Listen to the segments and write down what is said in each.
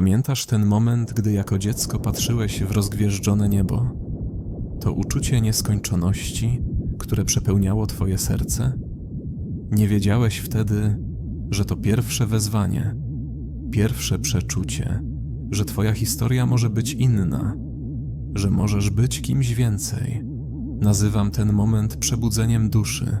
Pamiętasz ten moment, gdy jako dziecko patrzyłeś w rozgwieżdżone niebo? To uczucie nieskończoności, które przepełniało twoje serce? Nie wiedziałeś wtedy, że to pierwsze wezwanie, pierwsze przeczucie, że twoja historia może być inna, że możesz być kimś więcej. Nazywam ten moment przebudzeniem duszy.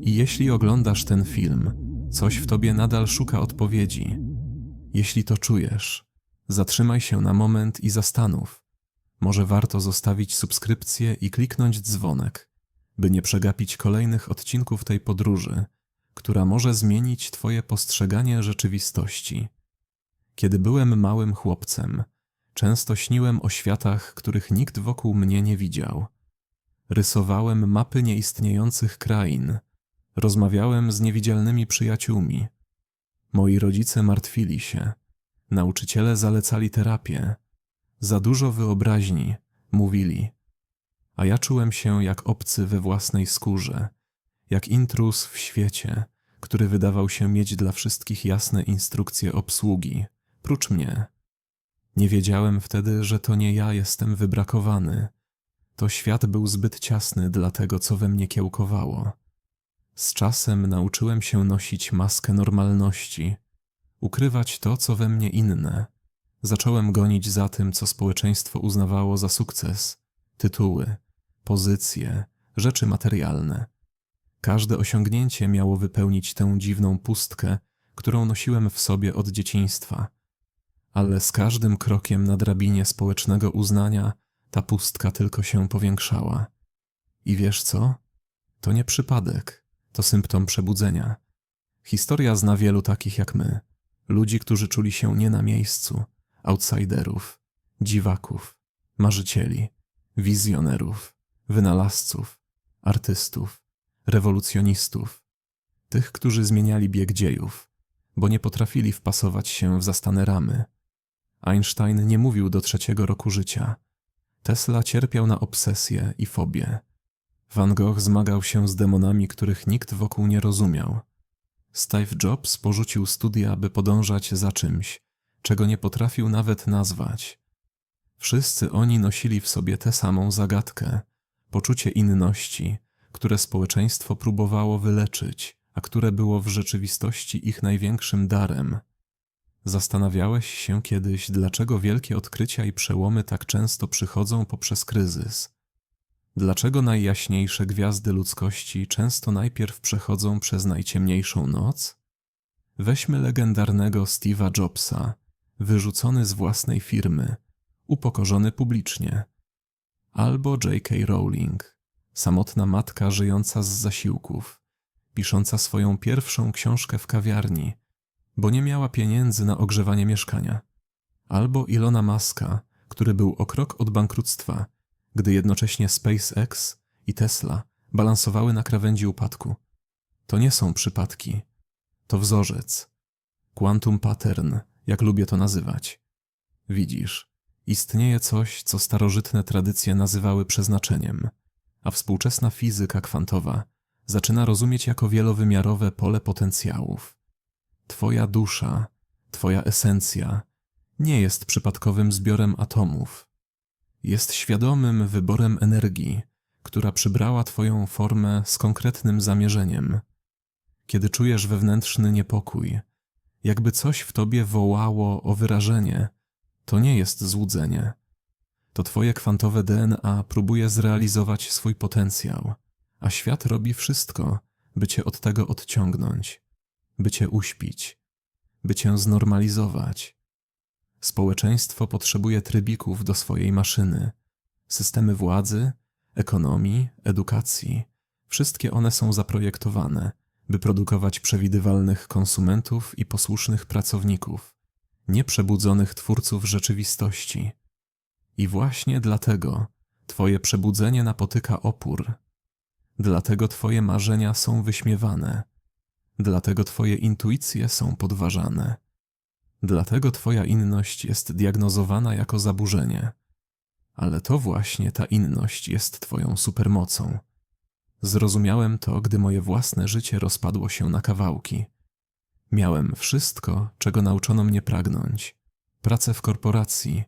I jeśli oglądasz ten film, coś w tobie nadal szuka odpowiedzi. Jeśli to czujesz, zatrzymaj się na moment i zastanów. Może warto zostawić subskrypcję i kliknąć dzwonek, by nie przegapić kolejnych odcinków tej podróży, która może zmienić Twoje postrzeganie rzeczywistości. Kiedy byłem małym chłopcem, często śniłem o światach, których nikt wokół mnie nie widział. Rysowałem mapy nieistniejących krain, rozmawiałem z niewidzialnymi przyjaciółmi. Moi rodzice martwili się, nauczyciele zalecali terapię, za dużo wyobraźni, mówili. A ja czułem się jak obcy we własnej skórze, jak intrus w świecie, który wydawał się mieć dla wszystkich jasne instrukcje obsługi, prócz mnie. Nie wiedziałem wtedy, że to nie ja jestem wybrakowany. To świat był zbyt ciasny dla tego, co we mnie kiełkowało. Z czasem nauczyłem się nosić maskę normalności, ukrywać to, co we mnie inne. Zacząłem gonić za tym, co społeczeństwo uznawało za sukces tytuły, pozycje, rzeczy materialne. Każde osiągnięcie miało wypełnić tę dziwną pustkę, którą nosiłem w sobie od dzieciństwa. Ale z każdym krokiem na drabinie społecznego uznania ta pustka tylko się powiększała. I wiesz co? To nie przypadek, to symptom przebudzenia. Historia zna wielu takich jak my, ludzi, którzy czuli się nie na miejscu, outsiderów, dziwaków, marzycieli, wizjonerów, wynalazców, artystów, rewolucjonistów, tych, którzy zmieniali bieg dziejów, bo nie potrafili wpasować się w zastane ramy. Einstein nie mówił do trzeciego roku życia. Tesla cierpiał na obsesję i fobię. Van Gogh zmagał się z demonami, których nikt wokół nie rozumiał. Steve Jobs porzucił studia, by podążać za czymś, czego nie potrafił nawet nazwać. Wszyscy oni nosili w sobie tę samą zagadkę, poczucie inności, które społeczeństwo próbowało wyleczyć, a które było w rzeczywistości ich największym darem. Zastanawiałeś się kiedyś, dlaczego wielkie odkrycia i przełomy tak często przychodzą poprzez kryzys? Dlaczego najjaśniejsze gwiazdy ludzkości często najpierw przechodzą przez najciemniejszą noc? Weźmy legendarnego Steve'a Jobsa, wyrzucony z własnej firmy, upokorzony publicznie, albo J.K. Rowling, samotna matka żyjąca z zasiłków, pisząca swoją pierwszą książkę w kawiarni, bo nie miała pieniędzy na ogrzewanie mieszkania, albo Ilona Maska, który był o krok od bankructwa, gdy jednocześnie SpaceX i Tesla balansowały na krawędzi upadku. To nie są przypadki, to wzorzec, quantum pattern, jak lubię to nazywać. Widzisz, istnieje coś, co starożytne tradycje nazywały przeznaczeniem – a współczesna fizyka kwantowa zaczyna rozumieć jako wielowymiarowe pole potencjałów. Twoja dusza, Twoja esencja nie jest przypadkowym zbiorem atomów. Jest świadomym wyborem energii, która przybrała Twoją formę z konkretnym zamierzeniem. Kiedy czujesz wewnętrzny niepokój, jakby coś w Tobie wołało o wyrażenie, to nie jest złudzenie to Twoje kwantowe DNA próbuje zrealizować swój potencjał, a świat robi wszystko, by Cię od tego odciągnąć, by Cię uśpić, by Cię znormalizować. Społeczeństwo potrzebuje trybików do swojej maszyny, systemy władzy, ekonomii, edukacji. Wszystkie one są zaprojektowane, by produkować przewidywalnych konsumentów i posłusznych pracowników, nieprzebudzonych twórców rzeczywistości. I właśnie dlatego Twoje przebudzenie napotyka opór. Dlatego Twoje marzenia są wyśmiewane. Dlatego Twoje intuicje są podważane. Dlatego Twoja inność jest diagnozowana jako zaburzenie. Ale to właśnie ta inność jest Twoją supermocą. Zrozumiałem to, gdy moje własne życie rozpadło się na kawałki. Miałem wszystko, czego nauczono mnie pragnąć pracę w korporacji,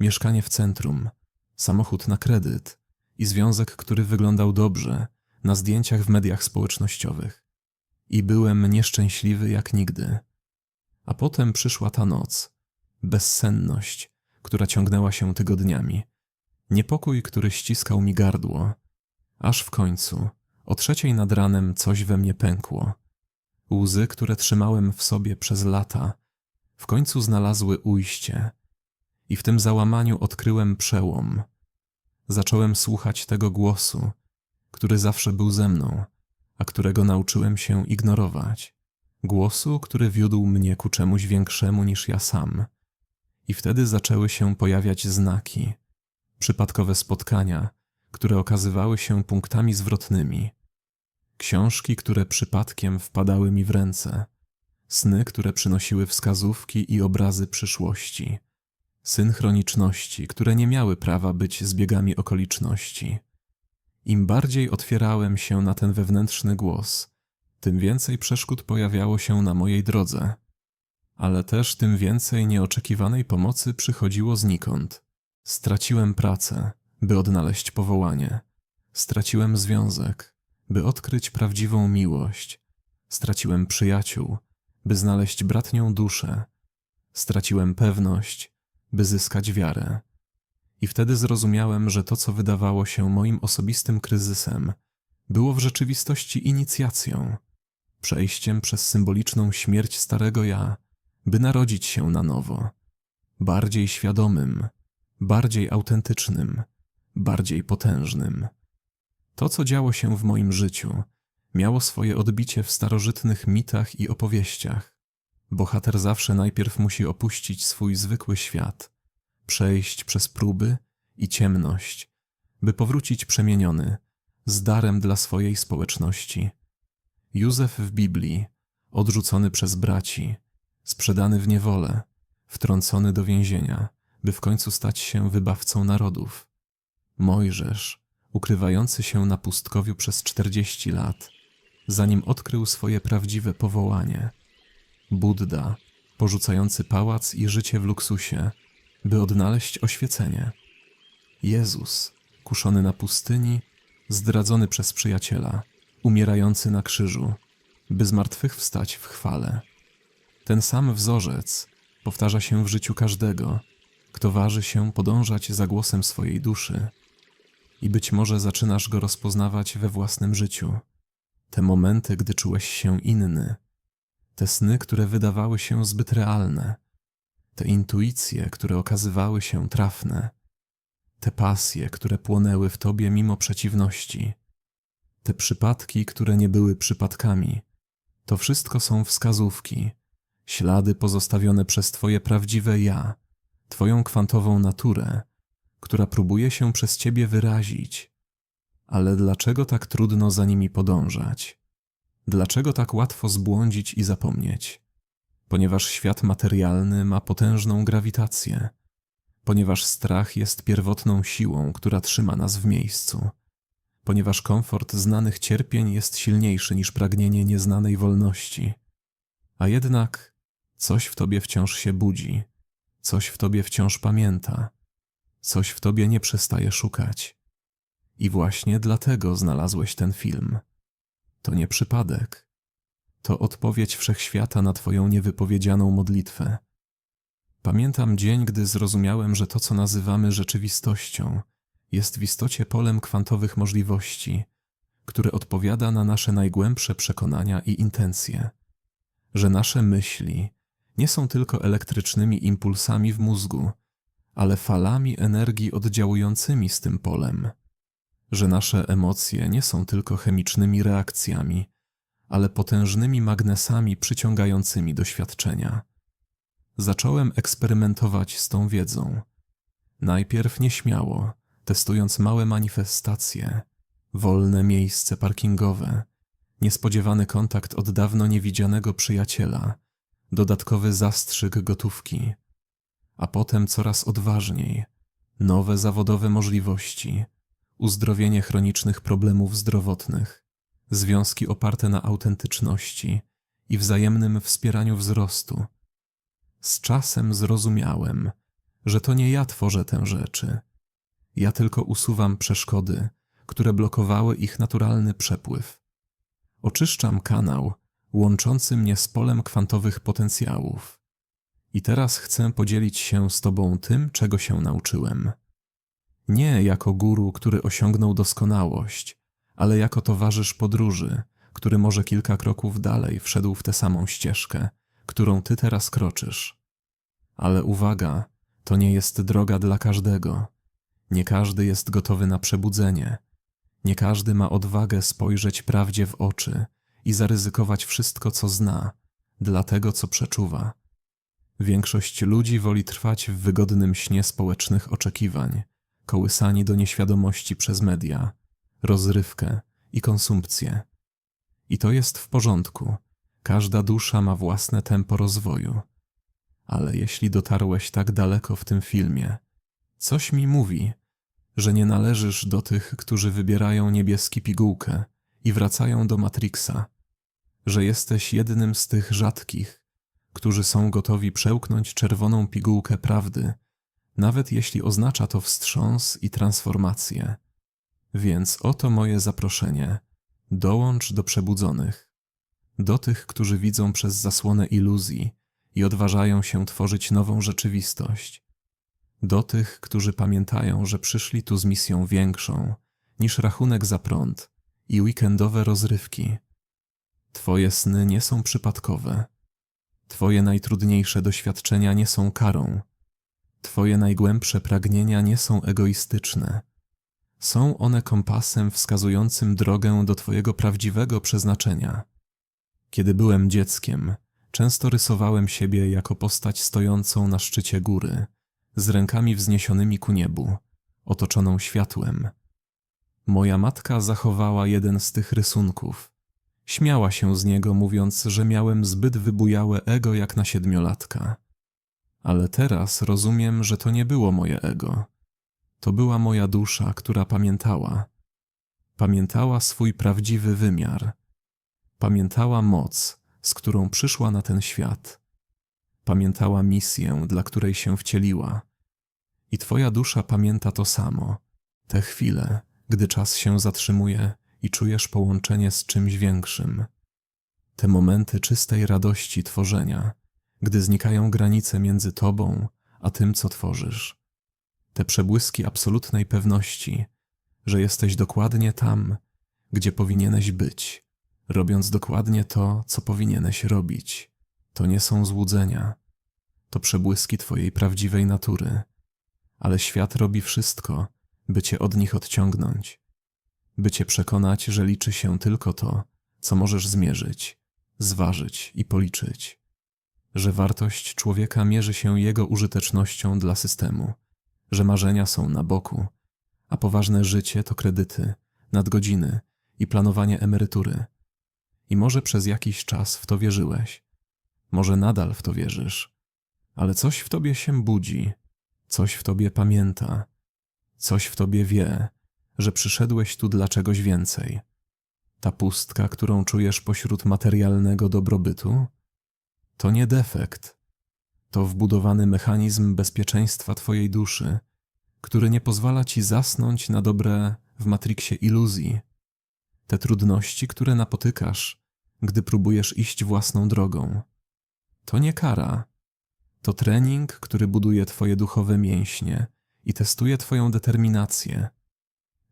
mieszkanie w centrum, samochód na kredyt i związek, który wyglądał dobrze na zdjęciach w mediach społecznościowych. I byłem nieszczęśliwy jak nigdy. A potem przyszła ta noc, bezsenność, która ciągnęła się tygodniami, niepokój, który ściskał mi gardło, aż w końcu, o trzeciej nad ranem, coś we mnie pękło. Łzy, które trzymałem w sobie przez lata, w końcu znalazły ujście, i w tym załamaniu odkryłem przełom. Zacząłem słuchać tego głosu, który zawsze był ze mną, a którego nauczyłem się ignorować. Głosu, który wiódł mnie ku czemuś większemu niż ja sam. I wtedy zaczęły się pojawiać znaki, przypadkowe spotkania, które okazywały się punktami zwrotnymi. Książki, które przypadkiem wpadały mi w ręce, sny, które przynosiły wskazówki i obrazy przyszłości, synchroniczności, które nie miały prawa być zbiegami okoliczności. Im bardziej otwierałem się na ten wewnętrzny głos, tym więcej przeszkód pojawiało się na mojej drodze, ale też tym więcej nieoczekiwanej pomocy przychodziło znikąd. Straciłem pracę, by odnaleźć powołanie. Straciłem związek, by odkryć prawdziwą miłość. Straciłem przyjaciół, by znaleźć bratnią duszę. Straciłem pewność, by zyskać wiarę. I wtedy zrozumiałem, że to, co wydawało się moim osobistym kryzysem, było w rzeczywistości inicjacją, przejściem przez symboliczną śmierć starego ja, by narodzić się na nowo, bardziej świadomym, bardziej autentycznym, bardziej potężnym. To, co działo się w moim życiu, miało swoje odbicie w starożytnych mitach i opowieściach. Bohater zawsze najpierw musi opuścić swój zwykły świat, przejść przez próby i ciemność, by powrócić przemieniony, z darem dla swojej społeczności. Józef w Biblii, odrzucony przez braci, sprzedany w niewolę, wtrącony do więzienia, by w końcu stać się wybawcą narodów. Mojżesz, ukrywający się na pustkowiu przez czterdzieści lat, zanim odkrył swoje prawdziwe powołanie. Buddha, porzucający pałac i życie w luksusie, by odnaleźć oświecenie. Jezus, kuszony na pustyni, zdradzony przez przyjaciela, umierający na krzyżu, by zmartwychwstać w chwale. Ten sam wzorzec powtarza się w życiu każdego, kto waży się podążać za głosem swojej duszy. I być może zaczynasz go rozpoznawać we własnym życiu. Te momenty, gdy czułeś się inny, te sny, które wydawały się zbyt realne, te intuicje, które okazywały się trafne, te pasje, które płonęły w tobie mimo przeciwności, te przypadki, które nie były przypadkami, to wszystko są wskazówki, ślady pozostawione przez Twoje prawdziwe ja, Twoją kwantową naturę, która próbuje się przez Ciebie wyrazić. Ale dlaczego tak trudno za nimi podążać? Dlaczego tak łatwo zbłądzić i zapomnieć? Ponieważ świat materialny ma potężną grawitację, ponieważ strach jest pierwotną siłą, która trzyma nas w miejscu, ponieważ komfort znanych cierpień jest silniejszy niż pragnienie nieznanej wolności. A jednak coś w tobie wciąż się budzi, coś w tobie wciąż pamięta, coś w tobie nie przestaje szukać. I właśnie dlatego znalazłeś ten film. To nie przypadek. To odpowiedź wszechświata na Twoją niewypowiedzianą modlitwę. Pamiętam dzień, gdy zrozumiałem, że to, co nazywamy rzeczywistością, jest w istocie polem kwantowych możliwości, które odpowiada na nasze najgłębsze przekonania i intencje. Że nasze myśli nie są tylko elektrycznymi impulsami w mózgu, ale falami energii oddziałującymi z tym polem że nasze emocje nie są tylko chemicznymi reakcjami, ale potężnymi magnesami przyciągającymi doświadczenia. Zacząłem eksperymentować z tą wiedzą. Najpierw nieśmiało, testując małe manifestacje, wolne miejsce parkingowe, niespodziewany kontakt od dawno niewidzianego przyjaciela, dodatkowy zastrzyk gotówki, a potem coraz odważniej, nowe zawodowe możliwości, uzdrowienie chronicznych problemów zdrowotnych, związki oparte na autentyczności i wzajemnym wspieraniu wzrostu. Z czasem zrozumiałem, że to nie ja tworzę tę rzeczy. Ja tylko usuwam przeszkody, które blokowały ich naturalny przepływ. Oczyszczam kanał łączący mnie z polem kwantowych potencjałów. I teraz chcę podzielić się z Tobą tym, czego się nauczyłem. Nie jako guru, który osiągnął doskonałość, ale jako towarzysz podróży, który może kilka kroków dalej wszedł w tę samą ścieżkę, którą Ty teraz kroczysz. Ale uwaga, to nie jest droga dla każdego. Nie każdy jest gotowy na przebudzenie. Nie każdy ma odwagę spojrzeć prawdzie w oczy i zaryzykować wszystko, co zna, dla tego, co przeczuwa. Większość ludzi woli trwać w wygodnym śnie społecznych oczekiwań, kołysani do nieświadomości przez media, rozrywkę i konsumpcję. I to jest w porządku. Każda dusza ma własne tempo rozwoju. Ale jeśli dotarłeś tak daleko w tym filmie, coś mi mówi, że nie należysz do tych, którzy wybierają niebieski pigułkę i wracają do Matrixa, że jesteś jednym z tych rzadkich, którzy są gotowi przełknąć czerwoną pigułkę prawdy, nawet jeśli oznacza to wstrząs i transformację. Więc oto moje zaproszenie. Dołącz do przebudzonych, do tych, którzy widzą przez zasłonę iluzji i odważają się tworzyć nową rzeczywistość, do tych, którzy pamiętają, że przyszli tu z misją większą niż rachunek za prąd i weekendowe rozrywki. Twoje sny nie są przypadkowe. Twoje najtrudniejsze doświadczenia nie są karą. Twoje najgłębsze pragnienia nie są egoistyczne. Są one kompasem wskazującym drogę do Twojego prawdziwego przeznaczenia. Kiedy byłem dzieckiem, często rysowałem siebie jako postać stojącą na szczycie góry, z rękami wzniesionymi ku niebu, otoczoną światłem. Moja matka zachowała jeden z tych rysunków. Śmiała się z niego, mówiąc, że miałem zbyt wybujałe ego jak na siedmiolatka. Ale teraz rozumiem, że to nie było moje ego. To była moja dusza, która pamiętała. Pamiętała swój prawdziwy wymiar. Pamiętała moc, z którą przyszła na ten świat. Pamiętała misję, dla której się wcieliła. I Twoja dusza pamięta to samo. Te chwile, gdy czas się zatrzymuje i czujesz połączenie z czymś większym. Te momenty czystej radości tworzenia, gdy znikają granice między Tobą a tym, co tworzysz. Te przebłyski absolutnej pewności, że jesteś dokładnie tam, gdzie powinieneś być, robiąc dokładnie to, co powinieneś robić. To nie są złudzenia, to przebłyski Twojej prawdziwej natury, ale świat robi wszystko, by Cię od nich odciągnąć, by Cię przekonać, że liczy się tylko to, co możesz zmierzyć, zważyć i policzyć, że wartość człowieka mierzy się jego użytecznością dla systemu, że marzenia są na boku, a poważne życie to kredyty, nadgodziny i planowanie emerytury. I może przez jakiś czas w to wierzyłeś, może nadal w to wierzysz, ale coś w tobie się budzi, coś w tobie pamięta, coś w tobie wie, że przyszedłeś tu dla czegoś więcej. Ta pustka, którą czujesz pośród materialnego dobrobytu, to nie defekt, to wbudowany mechanizm bezpieczeństwa twojej duszy, który nie pozwala ci zasnąć na dobre w matriksie iluzji. Te trudności, które napotykasz, gdy próbujesz iść własną drogą. To nie kara. To trening, który buduje Twoje duchowe mięśnie i testuje Twoją determinację.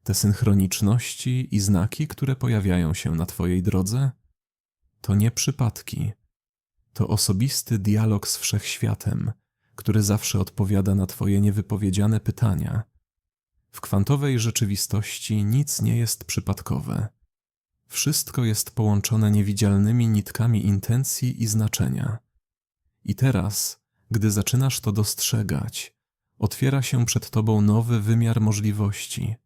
Te synchroniczności i znaki, które pojawiają się na Twojej drodze, to nie przypadki. To osobisty dialog z wszechświatem, który zawsze odpowiada na Twoje niewypowiedziane pytania. W kwantowej rzeczywistości nic nie jest przypadkowe. Wszystko jest połączone niewidzialnymi nitkami intencji i znaczenia. I teraz, gdy zaczynasz to dostrzegać, otwiera się przed tobą nowy wymiar możliwości.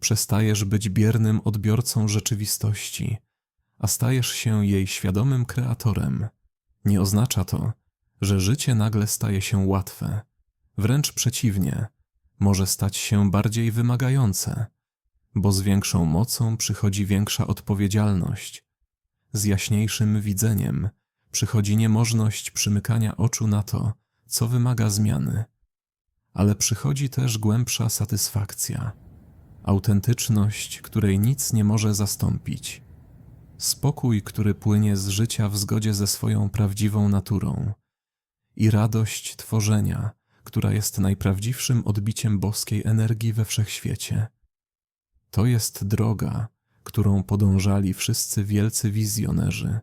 Przestajesz być biernym odbiorcą rzeczywistości, a stajesz się jej świadomym kreatorem. Nie oznacza to, że życie nagle staje się łatwe. Wręcz przeciwnie, może stać się bardziej wymagające, bo z większą mocą przychodzi większa odpowiedzialność, z jaśniejszym widzeniem przychodzi niemożność przymykania oczu na to, co wymaga zmiany, ale przychodzi też głębsza satysfakcja, autentyczność, której nic nie może zastąpić, spokój, który płynie z życia w zgodzie ze swoją prawdziwą naturą. I radość tworzenia, która jest najprawdziwszym odbiciem boskiej energii we wszechświecie. To jest droga, którą podążali wszyscy wielcy wizjonerzy,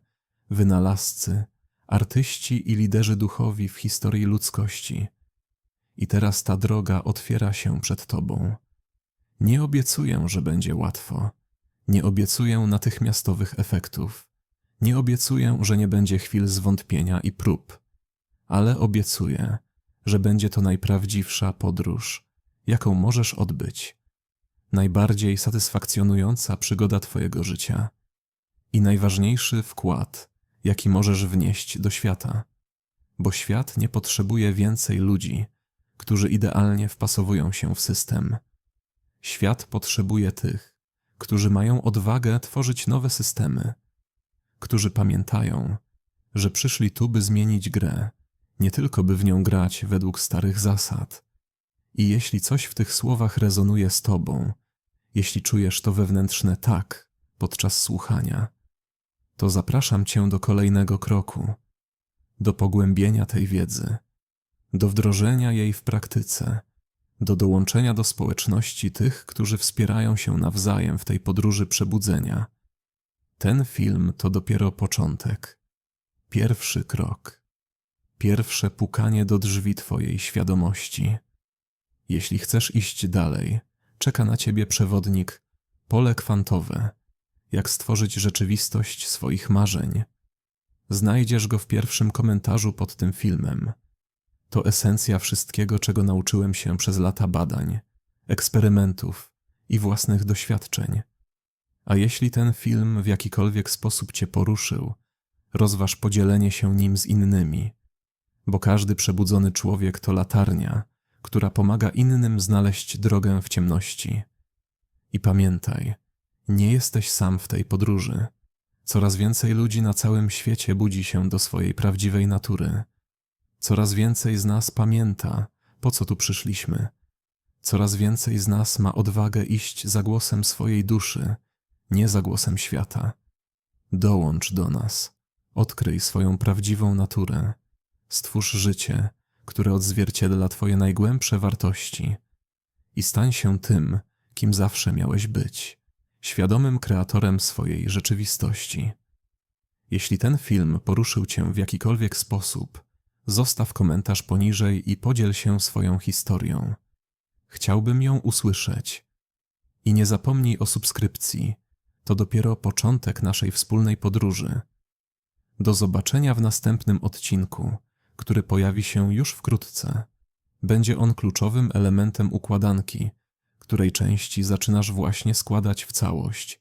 wynalazcy, artyści i liderzy duchowi w historii ludzkości. I teraz ta droga otwiera się przed Tobą. Nie obiecuję, że będzie łatwo. Nie obiecuję natychmiastowych efektów. Nie obiecuję, że nie będzie chwil zwątpienia i prób, ale obiecuję, że będzie to najprawdziwsza podróż, jaką możesz odbyć, najbardziej satysfakcjonująca przygoda Twojego życia i najważniejszy wkład, jaki możesz wnieść do świata, bo świat nie potrzebuje więcej ludzi, którzy idealnie wpasowują się w system. Świat potrzebuje tych, którzy mają odwagę tworzyć nowe systemy, którzy pamiętają, że przyszli tu, by zmienić grę, nie tylko by w nią grać według starych zasad. I jeśli coś w tych słowach rezonuje z tobą, jeśli czujesz to wewnętrzne tak podczas słuchania, to zapraszam cię do kolejnego kroku, do pogłębienia tej wiedzy, do wdrożenia jej w praktyce, do dołączenia do społeczności tych, którzy wspierają się nawzajem w tej podróży przebudzenia. Ten film to dopiero początek, pierwszy krok, pierwsze pukanie do drzwi Twojej świadomości. Jeśli chcesz iść dalej, czeka na Ciebie przewodnik Pole kwantowe jak stworzyć rzeczywistość swoich marzeń. Znajdziesz go w pierwszym komentarzu pod tym filmem. To esencja wszystkiego, czego nauczyłem się przez lata badań, eksperymentów i własnych doświadczeń. A jeśli ten film w jakikolwiek sposób Cię poruszył, rozważ podzielenie się nim z innymi, bo każdy przebudzony człowiek to latarnia, która pomaga innym znaleźć drogę w ciemności. I pamiętaj, nie jesteś sam w tej podróży. Coraz więcej ludzi na całym świecie budzi się do swojej prawdziwej natury. Coraz więcej z nas pamięta, po co tu przyszliśmy. Coraz więcej z nas ma odwagę iść za głosem swojej duszy, nie za głosem świata. Dołącz do nas, odkryj swoją prawdziwą naturę, stwórz życie, które odzwierciedla Twoje najgłębsze wartości i stań się tym, kim zawsze miałeś być świadomym kreatorem swojej rzeczywistości. Jeśli ten film poruszył Cię w jakikolwiek sposób, zostaw komentarz poniżej i podziel się swoją historią. Chciałbym ją usłyszeć. I nie zapomnij o subskrypcji. To dopiero początek naszej wspólnej podróży. Do zobaczenia w następnym odcinku, który pojawi się już wkrótce. Będzie on kluczowym elementem układanki, której części zaczynasz właśnie składać w całość.